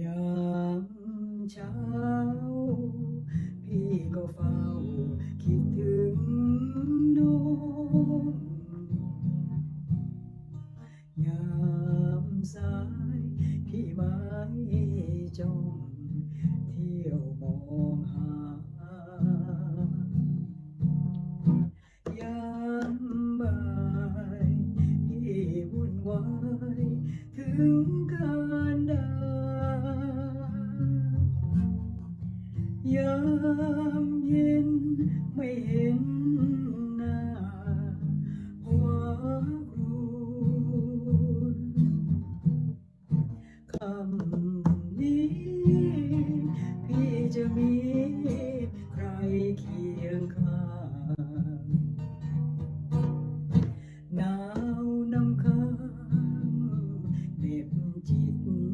ยามเช้า พี่ก็เฝ้าคิดถึงน้องยามสาย พี่ไม้จงเที่ยวมองหายามบ่าย พี่วุ่นวายถึงกา ยามเย็นไม่เห็นหน้าหัวครูคำนี้ พี่จะมีใครเคียงข้างหนาวนำค้างเด็บจิต